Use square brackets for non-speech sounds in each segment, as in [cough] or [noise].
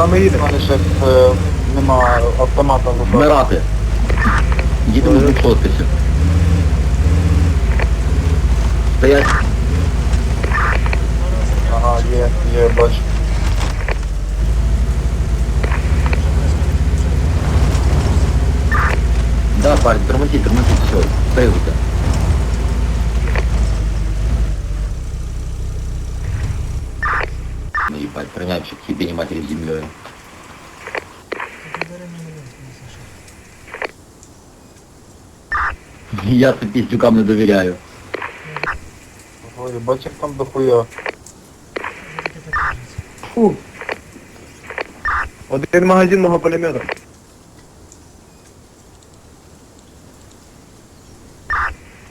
Куди ми їдемо? мене ще е, нема автомата в. Вмирати. Їдемо з підсоткися. Стоять. Ага, є, є, бачу. Да, парень, тормози, тормози, все. Стоите. Пронявчик, тебе не матери землей. Я тут пиздюкам не доверяю. Ой, бачиш там дохуя. Фу. Один магазин мого пулемета.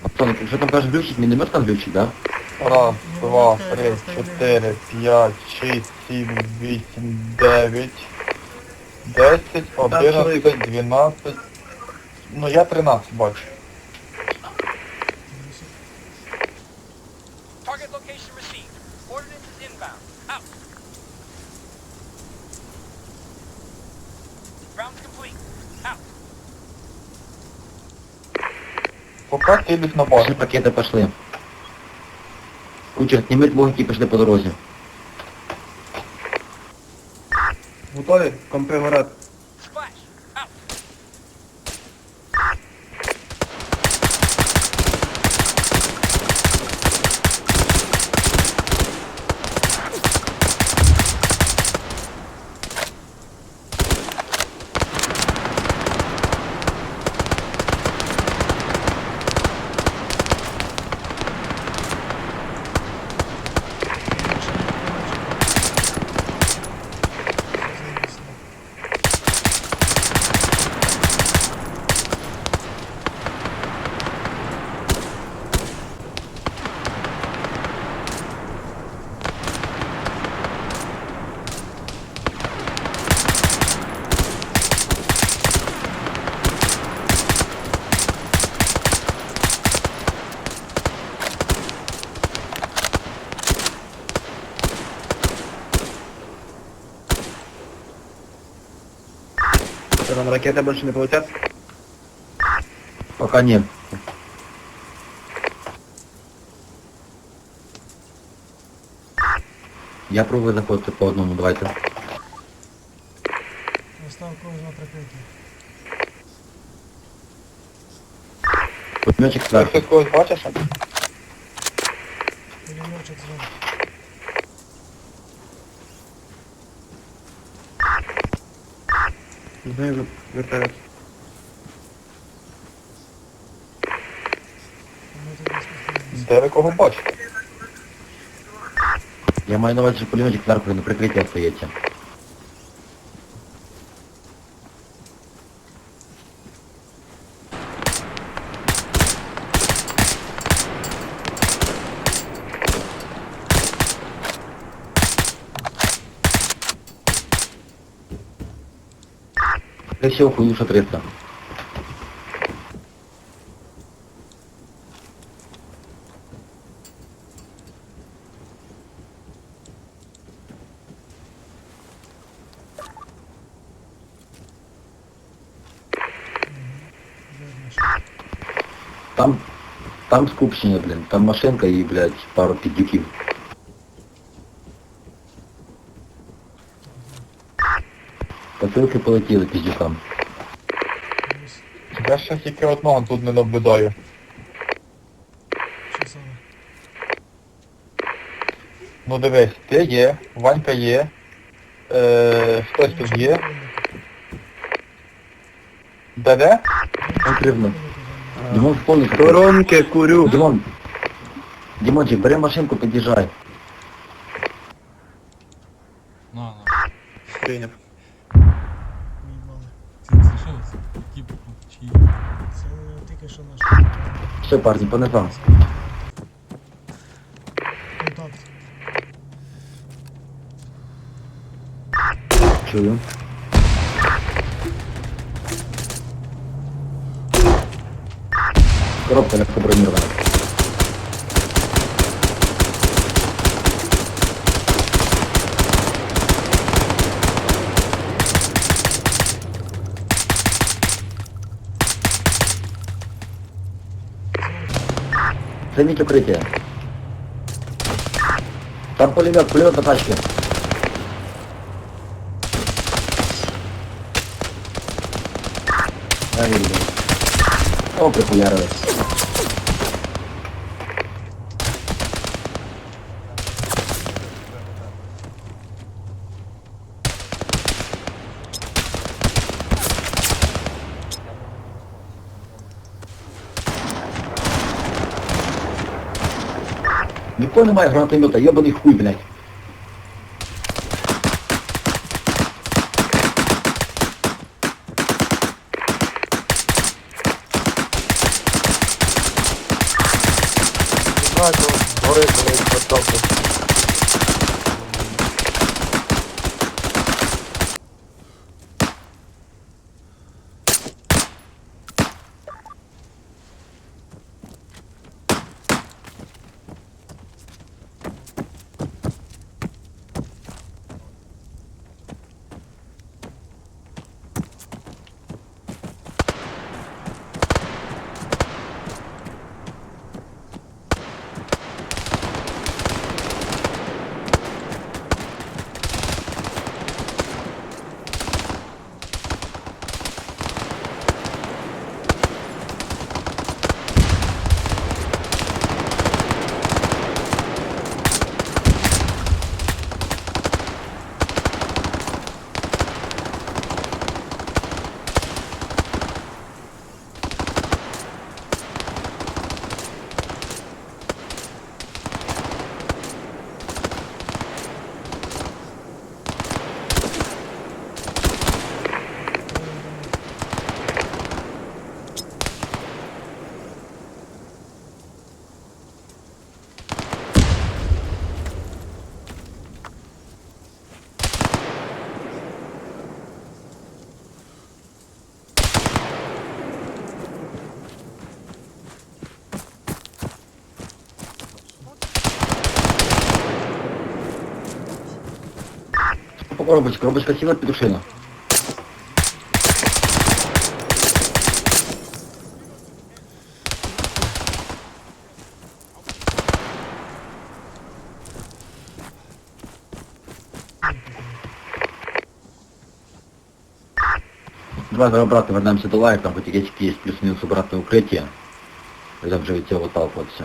Пацаны, ты что там кажешь глючить? Миномет там глючить, да? Раз, два, три, чотири, п'ять, шість, сім, вісім, дев'ять, десять, одинадцять, дванадцять. Ну я тринадцять бачу. Target location received. Ordnance is inbound. Out. Rounds complete. Out. Поки сидить на Пошли базі. пакеты пошли. Кучер, сніми логіки, пішли по дорозі. Готові? Компи там ракети більше не полетять? Пока нет. Я пробую заходити по одному, давайте. Остав когось на. Пулеметчик Ти сверху. хтось когось бачиш зверху. Спустилися. Де ви кого бачите? Я маю на увазі, що пулеметчик зверху на прикриття остається. Скорее всего, хуй шатрится. Видно, що. Там, там скупщення, блін, там машинка і, блядь, пару піддюків. Посилки полетіли піддюкам. Ось. Я ще тільки одного тут не наблюдаю. Що саме? Ну дивись, ти є, Ванька є, е, хтось тут є. Де де? Потрібно. Димон вспомни, как Сторонки, курю. Димон, Димончик, бери машинку, під'їжджай. На, на. Прийняв. Виїбали. Це, це що? Це які чиї? Це тільки що наш Все, парні, по низам. контакт. Чую. Коробка легко бронирована. Займіть укриття. Там пулемет, пулемет на тачке. Ай. О, прихуярили. не має гранатомета, єбаний хуй, блядь. По коробочке, коробочка сіла петушина. Давай зараз обратно вернемося до лайк, там потікечки є плюс-мінус обратне укриття. Будемо вже від цього отталкуватися.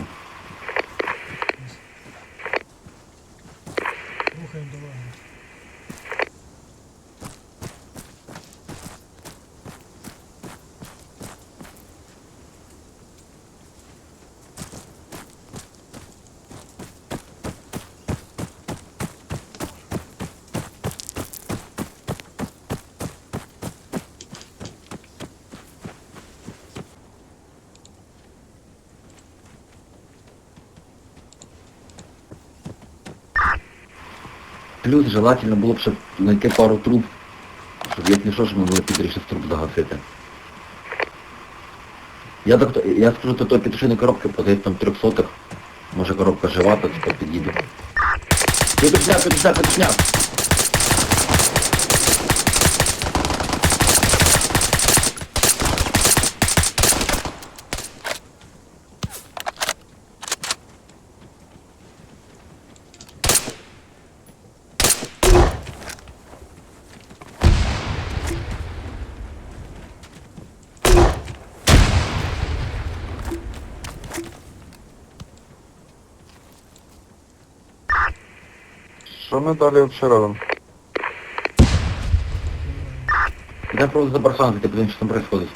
Плюс желательно було б, щоб знайти пару труб, щоб як не що, щоб ми могли підрішити труб загасити. Я так, я скажу, то той петушиної коробки подають там трьохсотих. Може коробка жива, то типа підійде. Петушня, петушня, петушняк! Що ми далі робимо? Йдемо просто за барханки, подивимось, що там происходит.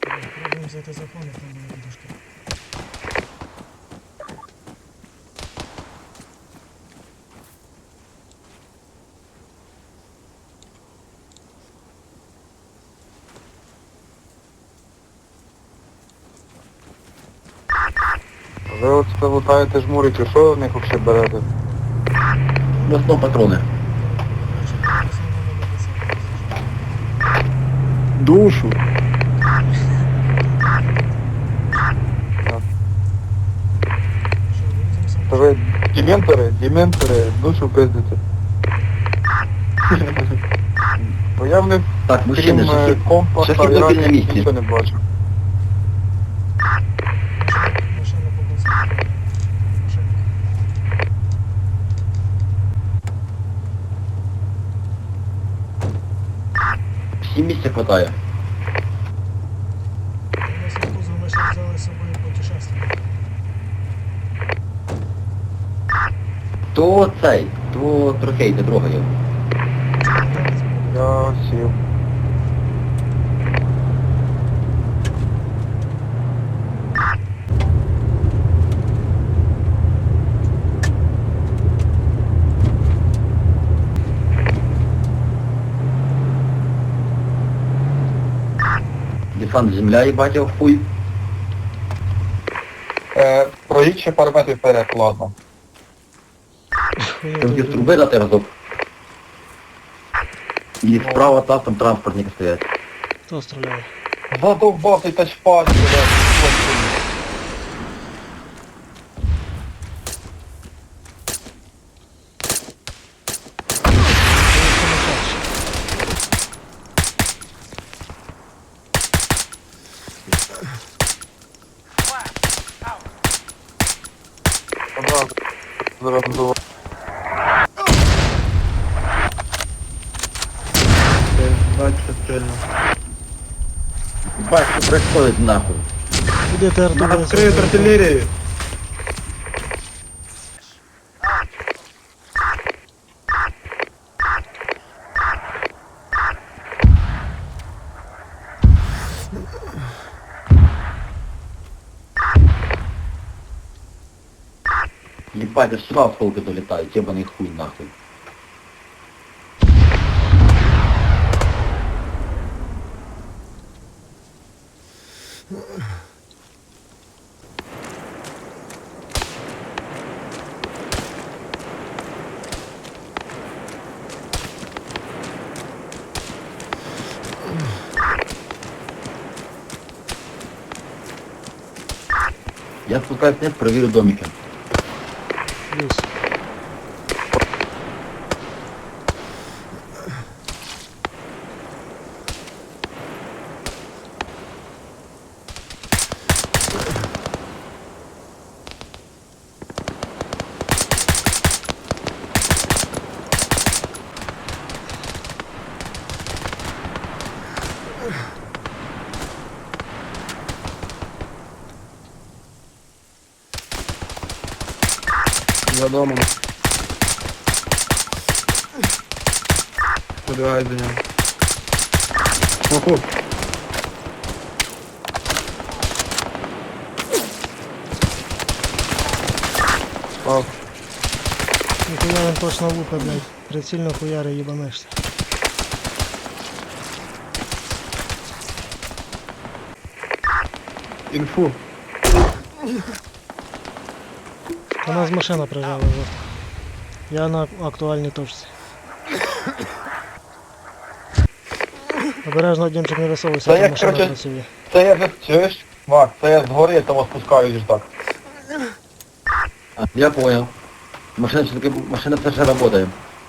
Пробуємо взяти закон, як там підушки. Ви от це лутаєте жмурики, що в них взагалі берете? В основному патрони. Душу. То ви дементори, дементори, душу пиздите. [laughs] Бо я в них Так, мужчини, крім е, компаса на місці. нічого не бачу. Всім місця хватає. Нас із кузова ми взяли з собою путешествие. То цей, то трохей, не трогає. Я сів. Десант земля, їбать його хуй. Е, проїдь ще пару метрів вперед, ладно. Там дуже. труби дати разок. І справа та там транспортники стоять. Хто стріляє? Задовбав ти тачпад, блядь. Одразу. Бачиш, що стрільно. Що происходит нахуй. Куди ти Аж сюда осколки долетают, ебаный хуй нахуй. Я спускаюсь вниз, проверю домики. Плюс. За домом. Подбігай до нього. Оху. Пав. Ніхуя він точно лупа, блядь. Прицільно хуяри їбанешся. Інфу. У нас машина прижала жовта. Я на актуальній точці. Обережно Дімчик не висовуйся, Та там як, машина короче, працює. Це я вже, чуєш? Мак, це я згори того спускаюсь так. Я понял. Машина все-таки, машина все же работает.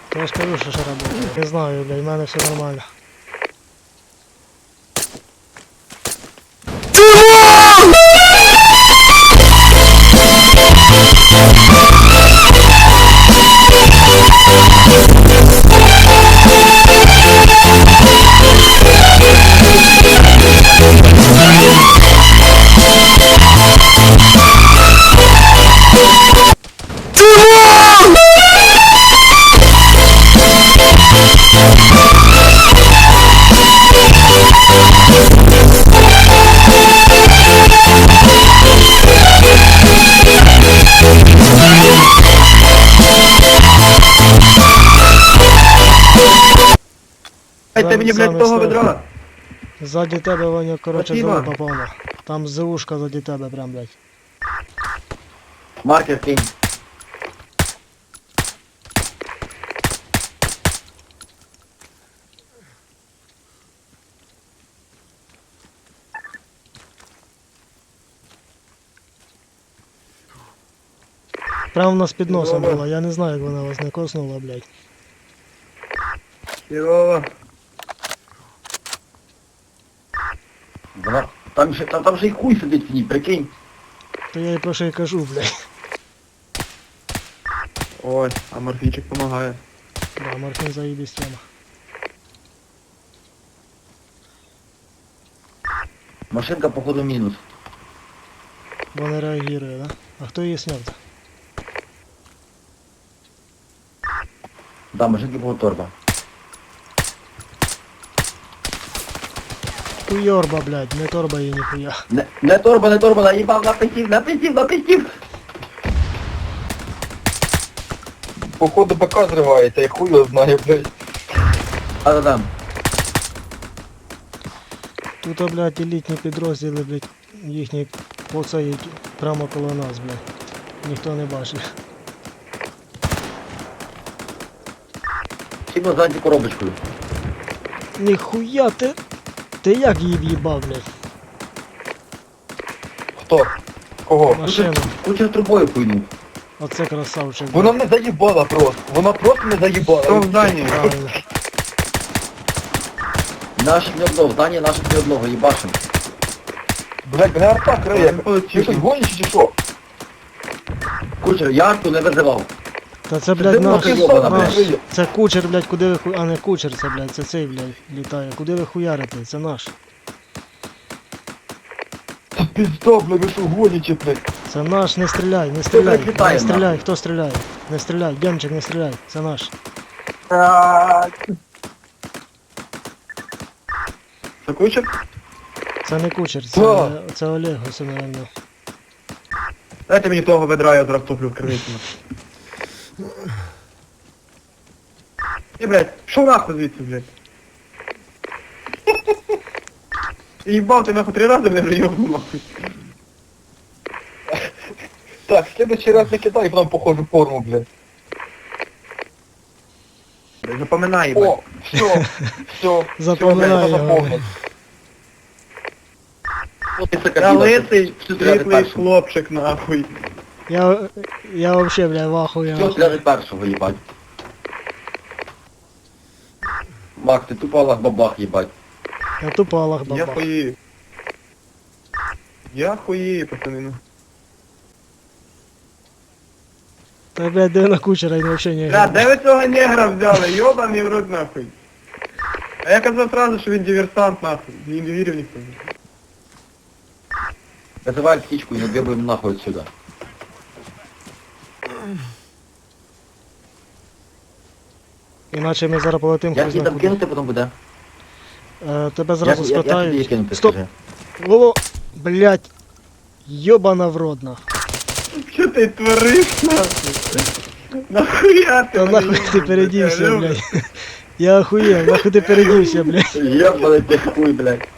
То я ж кажу, що ще работає. Не знаю, блядь, в мене все нормально. Саме того ведра. Ззаді тебе, Ваня, коротше, Спасибо. повна. Там ЗУшка ззаді тебе прям, блядь. Маркер кинь. Прямо у нас під носом Добре. була, я не знаю, як вона вас не коснула, блядь. Хірово. Вона, там, же, там, там же і хуй сидить в ній, прикинь. Я їй про що й кажу, блядь. Ой, а морфінчик помагає. Да, морфін заїбість тема. Машинка, походу, мінус. Бо не реагує, да? А хто її сняв? Да, машинки, походу, торба. Хуйорба, блядь, не торба її ніхуя. Не, не торба, не торба, наїбав, написів, написів, написів. Походу БК зривається, я хуй його знаю, блядь. А да там. Тут, блядь, елітні підрозділи, блядь, їхні поцають прямо коло нас, блядь. Ніхто не бачить. Хіба з антикоробочкою. Ніхуя ти. Ти як її в'їбав, блядь? Хто? Кого? Машину. Куча трубою хуйнув. Оце красавчик. Вона мене заїбала просто. Вона просто не заїбала. Хто в зданні? Правильно. Наших не одного, здання наших не одного, їбашим. Блядь, мене арта криє. Ти щось гониш чи що? Кучер, я арту не визивав. Та це, блядь, наш. наш. Це кучер, блядь, куди ви ху... А не кучер, це, блядь, це цей, блядь, літає. Куди ви хуярите? Це наш. Та пізда, блядь, ви що гоніче, блядь. Це наш, не стріляй, не стріляй. блядь, літає, Не стріляй, хто стріляє? Не стріляй, Демчик, не стріляй, це наш. Це кучер? Це не кучер, це, це Олег, ось, наверное. Дайте мені того ведра, я зараз топлю в кривицю. І, блядь, що нахуй звідси, блядь? Їбав ти нахуй три рази мене вже нахуй. Так, в следующий раз не кидай, потом похожу форму, блядь. Блядь, Запоминай, блядь. О, все, все. Запоминай його. запомнил. Я лисий, світлий хлопчик, нахуй. Я, я вообще, бля, в ахуї. Все, сляже першого, їбать. Мак, ти тупо Аллах бабах, їбать. Я тупо Аллах Я баба. хуєю. Я хуєю, пацани, ну. Та, блядь, де на кучера, він вообще не грає. де ви цього негра взяли? Йобаний в рот нахуй. А я казав сразу, що він диверсант нахуй. Він не вірив ніхто. Визивай птичку і набігуємо нахуй отсюда. Іначе ми зараз полетим Як хуй її зна там куди. кинути потім буде? Е, Тебе Як, зразу як, як тобі її спитають. кинути, Стоп! скажи? Во, блядь, йобана в рот, нахуй. Що ти твориш нахуй? Нахуя ти? Та мене нахуй ти їбав, передівся, я люблю. блядь. Я охуєв, нахуй ти передівся, блядь. Йобаний ти хуй, блядь.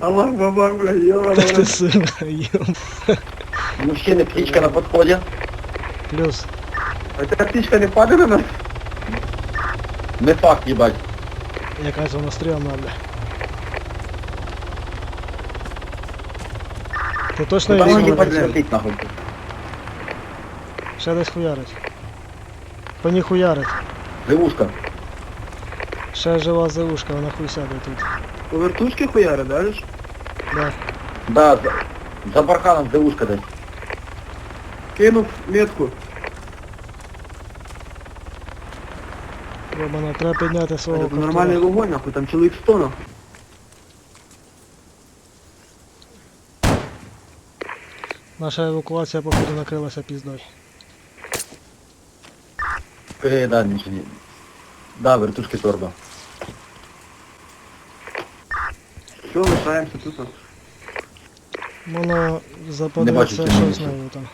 Аллах бабах, бля, йобана. Та ти сука, йоб. Мужчини, птичка на підході. Плюс. А ця птичка не падає на нас? Не факт, їбать. Якась вона стрімна, бля. Ти точно Там її їбать зможеш? летить нахуй. Ще десь хуярить. По ній хуярить. Левушка. Ще жива завушка, вона хуй сяде тут. По вертушки хуяри, да? ж? Да. Да, за, за барханом левушка десь. Кинув метку. Йобана, треба підняти свого Це нормальний вогонь, нахуй, там чоловік 100 нахуй. Наша евакуація, походу, накрилася піздою. Е, да, нічого не. Да, вертушки торба. Що, лишаємося тут? Воно Не западеться бачу, щось чим там.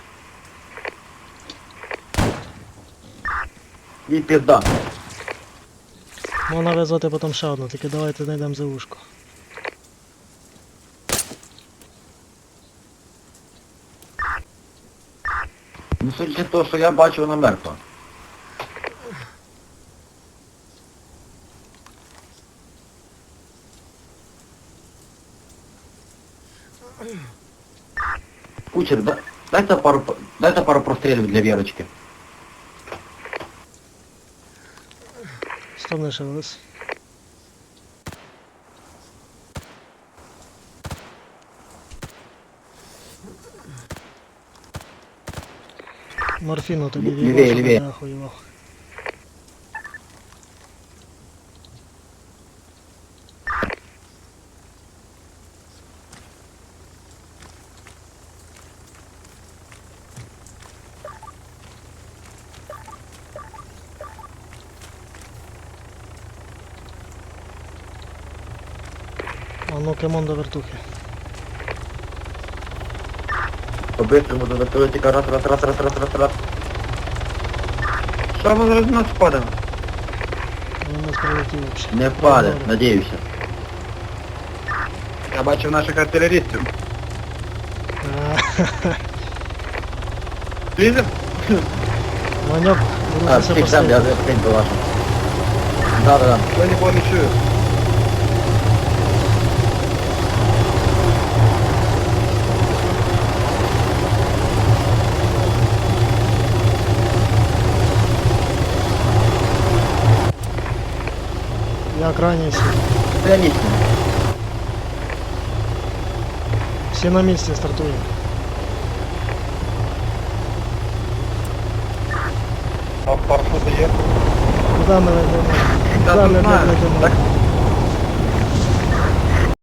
І пізда. Можна визвати потім ще одну, тільки давайте знайдемо завушку. Ну, судячи з того, що я бачу, вона мертва. Кучер, да, дайте пару, п- дайте пару прострілів для Вірочки. Шевелись. Морфіну тобі Лівіє, щоб лівіє. охуєвав. Воно кемон до вертухи. По-бистрому до вертольотика, раз, раз, раз, раз, раз, раз, раз. Що ми зараз нас впадемо? Він не прилетів взагалі. Не впаде, надіюся. Я бачив наших артилерістів. [laughs] Лізем? Ваньок, А, рухайся всіх землі, я посередині. скинь по вашому. Да, да, да. Я нікого не чую. Я крайній всі. Це місце. Всі на місці стартуємо. А парашути є? Куди ми летимо? Та Куди тут ми знаю. летимо? Так